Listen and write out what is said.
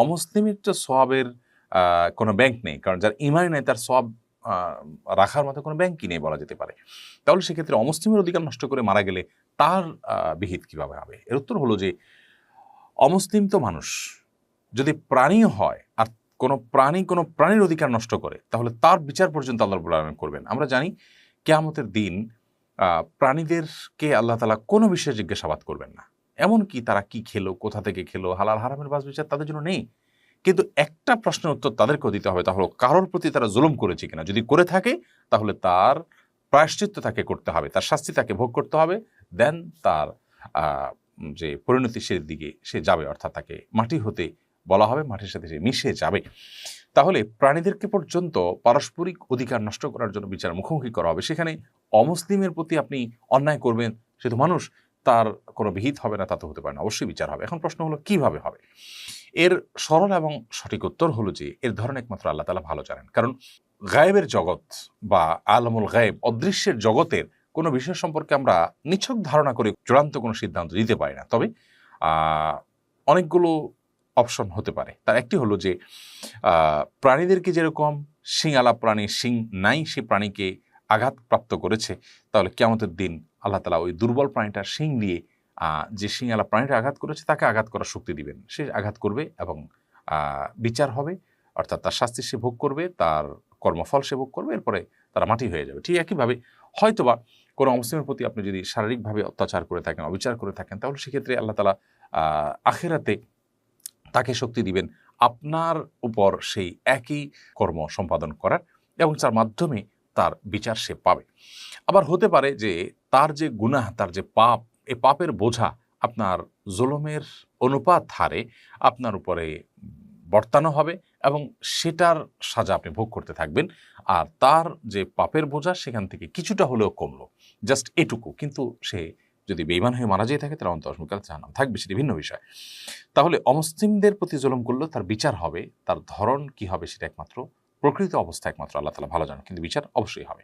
অমুসলিমের তো সবের কোনো ব্যাংক নেই। কারণ যার ইমানই নেই, তার সব রাখার মতো কোনো ব্যাংকই নেই বলা যেতে পারে। তাহলে সেক্ষেত্রে অমুসলিমের অধিকার নষ্ট করে মারা গেলে তার বিহিত কীভাবে হবে? এর উত্তর হলো যে, অমুসলিম তো মানুষ। যদি প্রাণীও হয় আর কোনো প্রাণী কোনো প্রাণীর অধিকার নষ্ট করে, তাহলে তার বিচার পর্যন্ত আল্লাহ রব্বুল আলামিন করবেন। আমরা জানি কেয়ামতের দিন প্রাণীদেরকে আল্লাহ তালা কোনো বিষয়ে জিজ্ঞাসাবাদ করবেন না। এমনকি তারা কি খেলো, কোথা থেকে খেলো, হালাল হারামের বাস বিচার তাদের জন্য নেই। কিন্তু একটা প্রশ্নের উত্তর তাদেরকেও দিতে হবে তাহলে কারোর প্রতি তারা জুলুম করেছে কিনা। যদি করে থাকে, তাহলে তার প্রায়শ্চিত্ত তাকে করতে হবে, তার শাস্তি তাকে ভোগ করতে হবে দেন তার যে পরিণতি সে দিকে, সে যাবে, অর্থাৎ তাকে মাটি হতে বলা হবে, মাটির সাথে সে মিশে যাবে। তাহলে প্রাণীদেরকে পর্যন্ত পারস্পরিক অধিকার নষ্ট করার জন্য বিচার মুখোমুখি করা হবে। সেখানে অমুসলিমের প্রতি আপনি অন্যায় করবেন, সে তো মানুষ তার কোনো বিহিত হবে না, তা তো হতে পারে না। অবশ্যই বিচার হবে। এখন প্রশ্ন হলো, কীভাবে হবে? এর সরল এবং সঠিক উত্তর হলো যে, এর ধরন একমাত্র আল্লাহ তালা ভালো জানেন। কারণ গায়েবের জগৎ বা আলমুল গায়েব, অদৃশ্যের জগতের কোনো বিষয় সম্পর্কে আমরা নিছক ধারণা করে চূড়ান্ত কোনো সিদ্ধান্ত দিতে পারি না। তবে অনেকগুলো অপশন হতে পারে। তার একটি হলো যে প্রাণীদেরকে যেরকম শিঙালা প্রাণী, শিং নাই সে প্রাণীকে আঘাতপ্রাপ্ত করেছে, তাহলে কেমতের দিন আল্লাহ তালা ওই দুর্বল প্রাণীটার শিং দিয়ে যে শিঙালা প্রাণীটা আঘাত করেছে, তাকে আঘাত করার শক্তি দিবেন। সে আঘাত করবে এবং বিচার হবে, অর্থাৎ তার শাস্তি সে ভোগ করবে, তার কর্মফল সে ভোগ করবে, এরপরে তারা মাটি হয়ে যাবে। ঠিক একইভাবে হয়তোবা কোনো অমুসলিমের প্রতি আপনি যদি শারীরিকভাবে অত্যাচার করে থাকেন, অবিচার করে থাকেন, তাহলে সেক্ষেত্রে আল্লাহ তালা আখেরাতে তাকে শক্তি দিবেন আপনার উপর সেই একই কর্ম সম্পাদন করার এবং তার মাধ্যমে তার বিচার সে পাবে। আবার হতে পারে যে তার যে গুনাহ, তার যে পাপ, এ পাপের বোঝা আপনার জুলুমের অনুপাত হারে আপনার উপরে বর্তানো হবে এবং সেটার সাজা আপনি ভোগ করতে থাকবেন। আর তার যে পাপের বোঝা, সেখান থেকে কিছুটা হলেও কমলো। জাস্ট এটুকু। কিন্তু সে যদি বেইমান হয়ে মারা যেয়ে থাকে, তাহলে অন্তর্মুখাল জাহান্নাম থাকবে, সেটি ভিন্ন বিষয়। তাহলে অমুসলিমদের প্রতি জুলুম করলেও তার বিচার হবে। তার ধরন কি হবে, সেটা একমাত্র প্রকৃত অবস্থা একমাত্র আল্লাহ তালা ভালো জানেন কিন্তু বিচার অবশ্যই হবে।